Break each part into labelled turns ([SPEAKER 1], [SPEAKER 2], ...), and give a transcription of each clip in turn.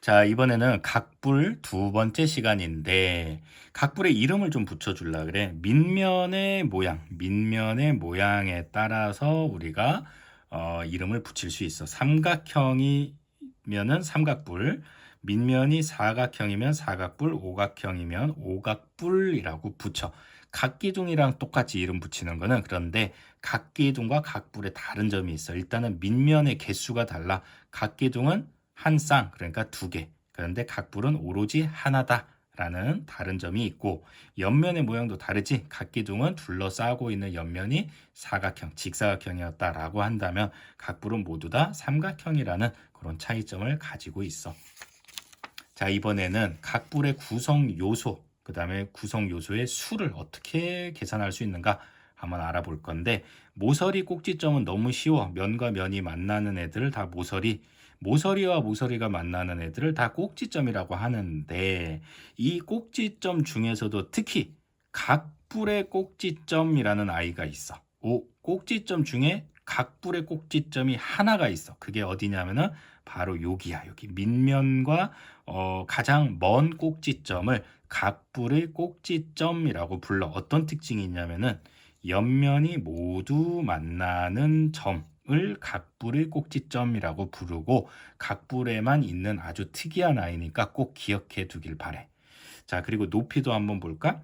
[SPEAKER 1] 자, 이번에는 각불 두 번째 시간인데, 각불의 이름을 좀 붙여줄라 그래. 밑면의 모양, 밑면의 모양에 따라서 우리가 어, 이름을 붙일 수 있어. 삼각형이면은 삼각불, 밑면이 사각형이면 사각불, 오각형이면 오각불이라고 붙여. 각기둥이랑 똑같이 이름 붙이는 거는 그런데 각기둥과 각불의 다른 점이 있어. 일단은 밑면의 개수가 달라. 각기둥은 한 쌍, 그러니까 두 개. 그런데 각 불은 오로지 하나다 라는 다른 점이 있고 옆면의 모양도 다르지. 각 기둥은 둘러싸고 있는 옆면이 사각형, 직사각형이었다라고 한다면 각 불은 모두 다 삼각형이라는 그런 차이점을 가지고 있어. 자, 이번에는 각 불의 구성 요소, 그 다음에 구성 요소의 수를 어떻게 계산할 수 있는가 한번 알아볼 건데, 모서리 꼭지점은 너무 쉬워. 면과 면이 만나는 애들을 다 모서리, 모서리와 모서리가 만나는 애들을 다 꼭지점이라고 하는데, 이 꼭지점 중에서도 특히 각불의 꼭지점이라는 아이가 있어. 오, 꼭지점 중에 각불의 꼭지점이 하나가 있어. 그게 어디냐면은 바로 여기야. 여기 밑면과 어, 가장 먼 꼭지점을 각불의 꼭지점이라고 불러. 어떤 특징이 있냐면은 옆면이 모두 만나는 점 을 각불의 꼭지점이라고 부르고 각불에만 있는 아주 특이한 아이니까 꼭 기억해 두길 바래. 자, 그리고 높이도 한번 볼까?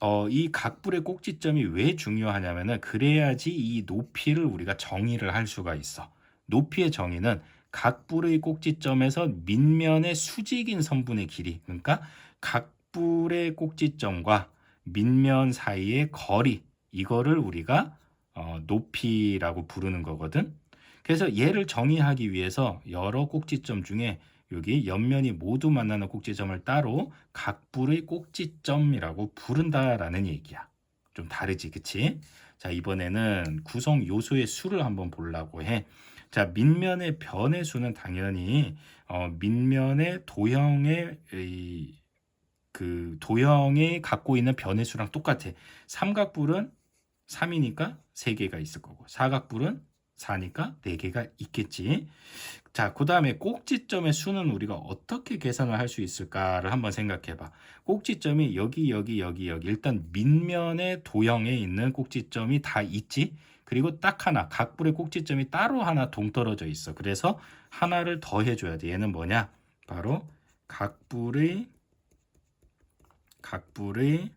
[SPEAKER 1] 어, 이 각불의 꼭지점이 왜 중요하냐면은 그래야지 이 높이를 우리가 정의를 할 수가 있어. 높이의 정의는 각불의 꼭지점에서 밑면의 수직인 선분의 길이, 그러니까 각불의 꼭지점과 밑면 사이의 거리, 이거를 우리가 어, 높이라고 부르는 거거든. 그래서 얘를 정의하기 위해서 여러 꼭지점 중에 여기 옆면이 모두 만나는 꼭지점을 따로 각불의 꼭지점이라고 부른다라는 얘기야. 좀 다르지, 그치? 자, 이번에는 구성 요소의 수를 한번 보려고 해. 자, 밑면의 변의 수는 당연히 어, 밑면의 도형의 이, 그 도형이 갖고 있는 변의 수랑 똑같아. 삼각불은 3이니까 3개가 있을 거고 사각불은 4니까 4개가 있겠지. 자, 그 다음에 꼭지점의 수는 우리가 어떻게 계산을 할 수 있을까를 한번 생각해 봐. 꼭지점이 여기, 여기, 여기, 여기. 일단 밑면의 도형에 있는 꼭지점이 다 있지. 그리고 딱 하나, 각불의 꼭지점이 따로 하나 동떨어져 있어. 그래서 하나를 더 해줘야 돼. 얘는 뭐냐? 바로 각불의, 각불의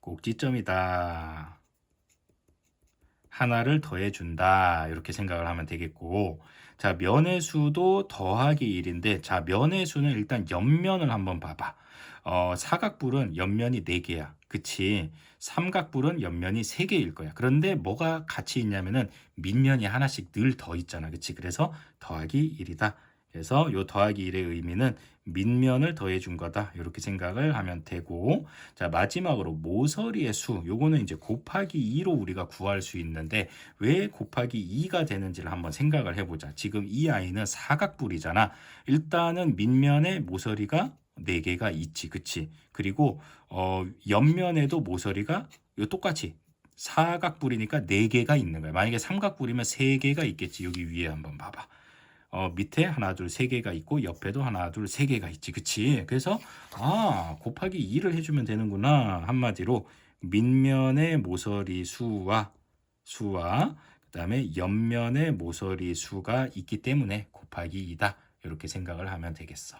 [SPEAKER 1] 꼭지점이다. 하나를 더해준다. 이렇게 생각을 하면 되겠고. 자, 면의 수도 더하기 1인데, 자, 면의 수는 일단 옆면을 한번 봐봐. 어, 사각불은 옆면이 4개야. 그치? 삼각불은 옆면이 3개일 거야. 그런데 뭐가 같이 있냐면은 밑면이 하나씩 늘 더 있잖아. 그치? 그래서 더하기 1이다. 그래서 요 더하기 1의 의미는 밑면을 더해 준 거다. 이렇게 생각을 하면 되고 자 마지막으로 모서리의 수 요거는 이제 곱하기 2로 우리가 구할 수 있는데 왜 곱하기 2가 되는지를 한번 생각을 해보자. 지금 이 아이는 사각뿔이잖아. 일단은 밑면에 모서리가 4개가 있지. 그치? 그리고 어 옆면에도 모서리가 요 똑같이 사각뿔이니까 4개가 있는 거야. 만약에 삼각뿔이면 3개가 있겠지. 여기 위에 한번 봐봐. 어, 밑에 하나, 둘, 세 개가 있고 옆에도 하나, 둘, 세 개가 있지. 그치? 그래서 아, 곱하기 2를 해주면 되는구나. 한마디로 밑면의 모서리 수와 수와 그 다음에 옆면의 모서리 수가 있기 때문에 곱하기 2다. 이렇게 생각을 하면 되겠어.